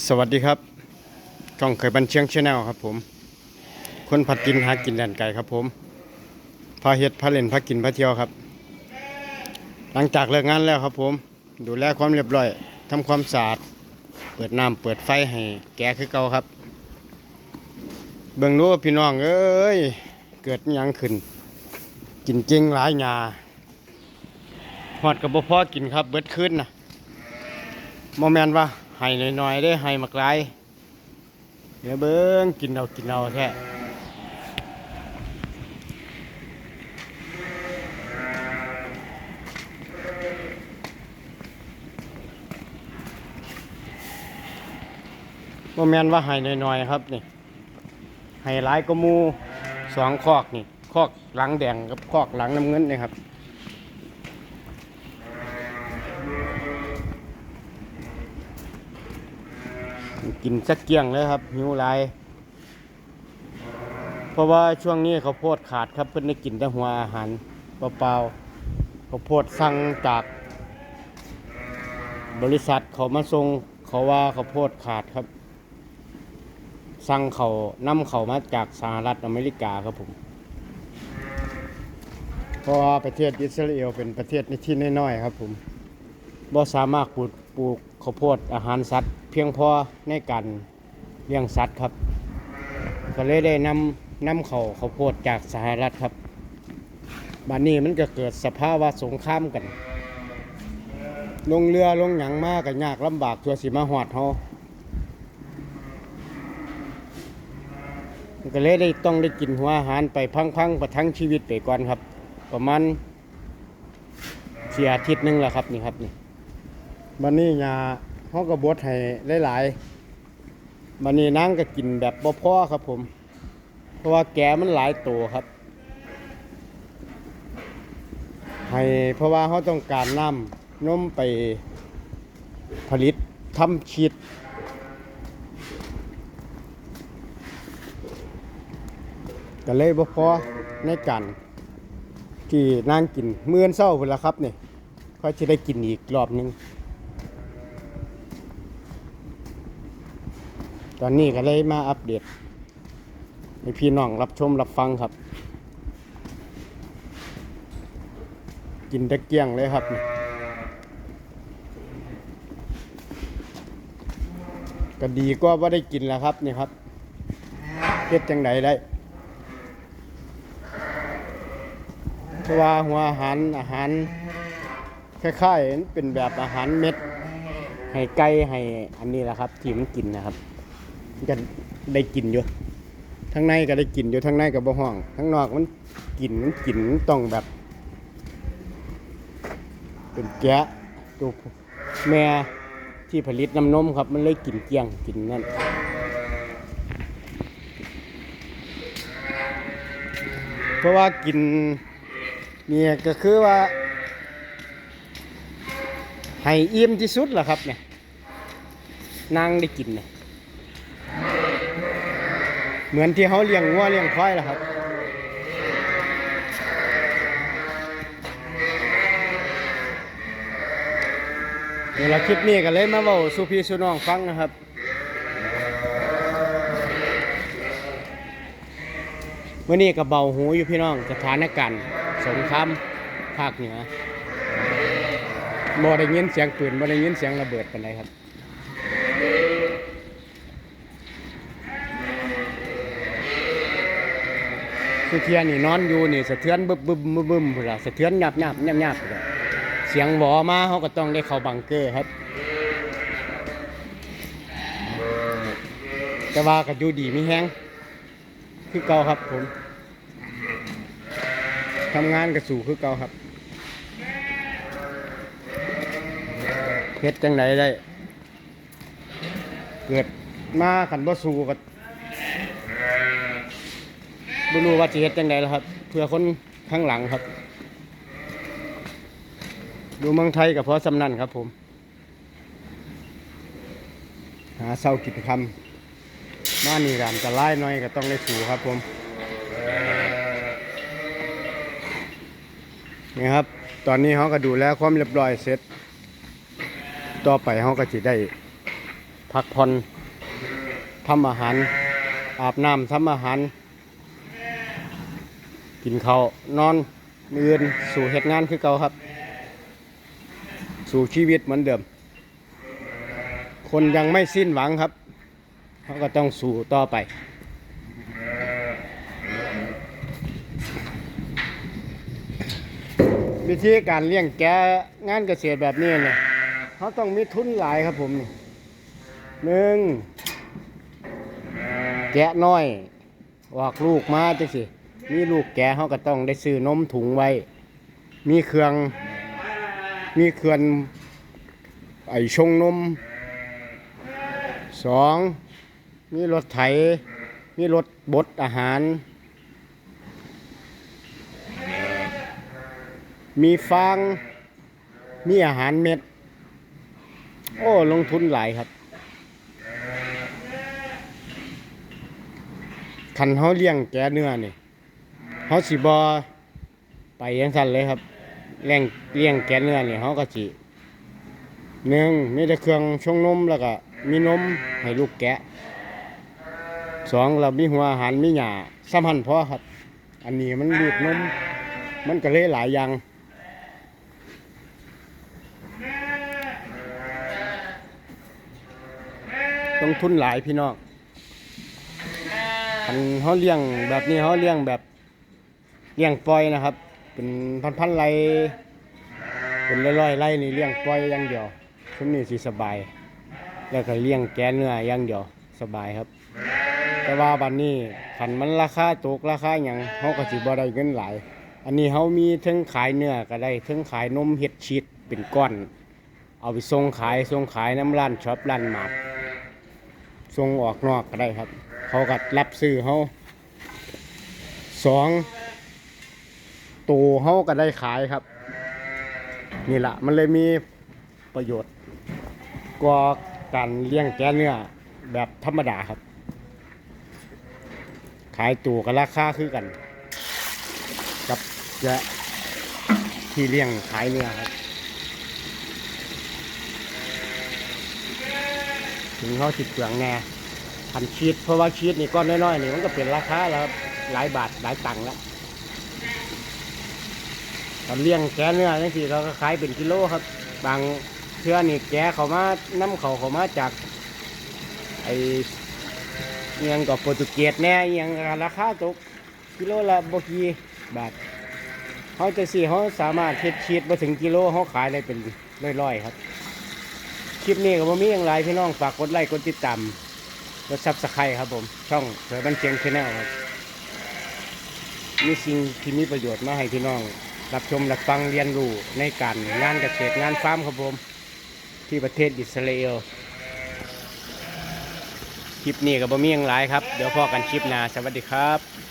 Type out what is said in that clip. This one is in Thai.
สวัสดีครับช่องเคยบันเชียงชาแนลครับผม คนผัดกินหากินแดนไก่ครับผมพาเฮ็ดพาเล่นพากินพาเที่ยวครับ หลังจากเลิกงานแล้วครับผม ดูแลความเรียบร้อยทำความสะอาด เปิดน้ำเปิดไฟให้แกคือเก่าครับ เบิ่งรู้ว่าพี่น้องเอ้ย เกิดยังขึ้น กินจริงหลายหยาหอดกับบ่พอกินครับ เบิดขึ้นนะโมแมนว่า ให้น้อยๆได้ให้มากลายเดี๋ยวเบิ่งกินเอากินเอาแท้โมแมนว่าให้น้อยๆครับนี่ให้หลายก็มูสองคอกนี่ คอกหลังแดงกับคอกหลังน้ำเงินนี่ครับ กินสักเกี้ยงเลยครับ หิวหลเพราะว่าช่วงนี้เขาวโพดขาดครับเพิ่นได้กินแต่หัวอาหารเปล่าๆเขาวโพดสั่งจากบริษัทเขามาส่งเขาว่าเขาวโพดขาดครับ สั่งเขานำเขามาจากสหรัฐอเมริกาครับผมเพราะว่าประเทศอิสราเอลเป็นประเทศในที่น้อยๆครับผมบ่สามารถปลูก ปลูกข้าวโพดอาหารสัตว์ เพียงพอในการเลี้ยงสัตว์ครับ ก็เลยได้นำนำเขาข้าวโพดจากสหรัฐครับบัดนนี้มันก็เกิดสภาวะสงครามกัน ลงเรือลงหยังมากก็ยากลำบากตัวสิมาหอดเฮามันก็เลยได้ต้องได้กินหัวอาหารไปพังๆประทังชีวิตไปก่อนครับ ประมาณเสียอาทิตย์นึงแหละครับนี่ครับนี่ บันนี้ยาเขาก็บดให้หลายๆบันนี้นางก็กินแบบบ่พอครับผม เพราะว่าแกมันหลายตัวครับ ให้เพราะว่าเขาต้องการน้ำนมไปผลิตทำชีดก็เลยบ่พอในการที่นางกินเมื่อนเศร้าพุ่นละครับนี่เขาจะได้กินอีกรอบหนึง ตอนนี้ก็เลยมาอัปเดตให้พี่น้องรับชมรับฟังครับ กินตะเกียงเลยครับ ก็ดีกว่าว่าได้กินแล้วครับนี่ครับเฮ็ดจังไดได้เพราะว่าหัวอาหารอาหารคล้ายๆเป็นแบบอาหารเม็ด ให้ไก่ให้อันนี้แหละครับ ที่มันกินนะครับ ก็ได้กินอยู่ทั้งในก็ได้กินอยู่ทั้งในกับบ่ห้องทั้งนอกมันกินมันกินมันต้องแบบ เป็นแกะตัวแม่ที่ผลิตน้ำนมครับ มันเลยกินเกลี้ยงกินนั่นเพราะว่ากินเนี่ยก็คือว่าให้อิ่มที่สุดแหละครับเนี่ยนางได้กินเนี่ย เหมือนที่เขาเลี้ยงวัวเลี้ยงควายแหละครับเดี๋ยวเราคลิปนี้กันเลยมาเว้าสู่พี่สู่น้องฟังนะครับเมื่อนี้กับเบาหูอยู่พี่น้องสถานการณ์สงครามภาคเหนือบ่ได้ยินเสียงปืนบ่ได้ยินเสียงระเบิดปานใดครับ สุเทียนนี่นอนอยู่นี่สะเทือนบึบบึบบึบบึบพุ่นล่ะสะเทือนหยับหยับหยับหยับพุ่นล่ะเสียงหวอมาเขาก็ต้องได้เข้าบังเกอร์ครับ แต่ว่าก็อยู่ดีมีแฮงคือเก่าครับผมทำงานกับสู่คือเก่าครับเฮ็ดจังไดได้ เกิดมาขันบ่สู่ก็ ไม่รู้ว่าจะเฮ็ดจังไดแล้วครับเพื่อคนข้างหลังครับดูเมืองไทยกับเพาะสำนันครับผม หาเศร้ากิจคำมานี่กันจะไล่น้อยก็ต้องได้สู่ครับผม นี่ครับ ตอนนี้เขาก็ดูแลความเรียบร้อยเสร็จ ต่อไปเขาก็จะได้ พักผ่อนทำอาหาร อาบน้ำทำอาหาร กินข้าวนอนมืออื่นสู่เหตุงานคือเก่าครับ สู่ชีวิตเหมือนเดิม คนยังไม่สิ้นหวังครับเขาก็ต้องสู่ต่อไป วิธีการเลี้ยงแกะงานเกษตรแบบนี้เนี่ยเขาต้องมีทุนหลายครับผมนี่หนึ่งแกะน้อยออกลูกมาจังสิ มีลูกแกะเขาก็ต้องได้ซื้อนมถุงไว้ มีเครื่อง มีเครื่องไอชงนมสองมีรถไถ มีรถบดอาหาร มีฟาง มีอาหารเม็ด โอ้ ลงทุนหลายครับคันเขาเลี้ยงแกเนื้อนี่ เขาสิบอไปยังสั้นเลยครับเลี้ยงเลี้ยงแกะเนื้อนี่เขาก็สิหนึ่งมีแต่เครื่องชงนมแล้วก็มีนมให้ลูกแกะสองเรามีหัวอาหารมีหญ้าสำคัญพอครับ อันนี้มันดูดนมมันก็เลยหลายอย่างต้องทุนหลายพี่น้องคันเขาเลี้ยงแบบนี้เขาเลี้ยงแบบ เลี้ยงปล่อยนะครับ เป็นพันๆไรเป็นร้อยๆไรนี่เลี้ยงปล่อยอย่างเดียวช่วงนี้สิสบาย แล้วก็เลี้ยงแกเนื้ออย่างเดียวสบายครับ แต่ว่าบัดนนี้ขันมันราคาตกราคาอย่างเขาก็สิบ่ได้เงินหลายอันนี้เขามีทั้งขายเนื้อก็ได้ทั้งขายนมเห็ดชีสเป็นก้อน เอาไปส่งขายส่งขายน้ำร้านช็อปร้านหมากส่งออกนอกก็ได้ครับ เขาก็รับซื้อเขาสอง ตัวเขาก็ได้ขายครับ นี่แหละมันเลยมีประโยชน์กว่าการเลี้ยงแกะเนื้อแบบธรรมดาครับ ขายตัวกับราคาคือกัน กับแกะที่เลี้ยงขายเนื้อครับถึงเขาสิบเปลืองแน่พันชีดเพราะว่าชีดนี่ก้อนน้อยๆนี่มันก็เป็นราคาแล้วหลายบาทหลายตังค์แล้ว ตอนเลี้ยงแกะเนื้อจังซี่เราก็ขายเป็นกิโลครับ บางเทื่อนี่แกะเขามาน้ำเขาเขามาจากไอเอียงกับโปรตุเกสแน่เอียงราคาตกกิโลละบกีบาทเขาจะสี่เขาสามารถเฮ็ดชีดมาถึงกิโลเขาขายได้เป็นร้อยๆครับ คลิปนี้ก็บ่มีอย่างไรพี่น้องฝากกดไลค์กดติดตามกดซับสไครต์ครับผม ช่องเสือบันเชียงชาแนลครับมีสิ่งที่มีประโยชน์มาให้พี่น้อง รับชมรับฟังเรียนรู้ในการงานเกษตรงานฟาร์มครับผมที่ประเทศอิสราเอลคลิปนี้ก็บ่มีอย่างไรครับ เดี๋ยวพอกันคลิปหน้าสวัสดีครับ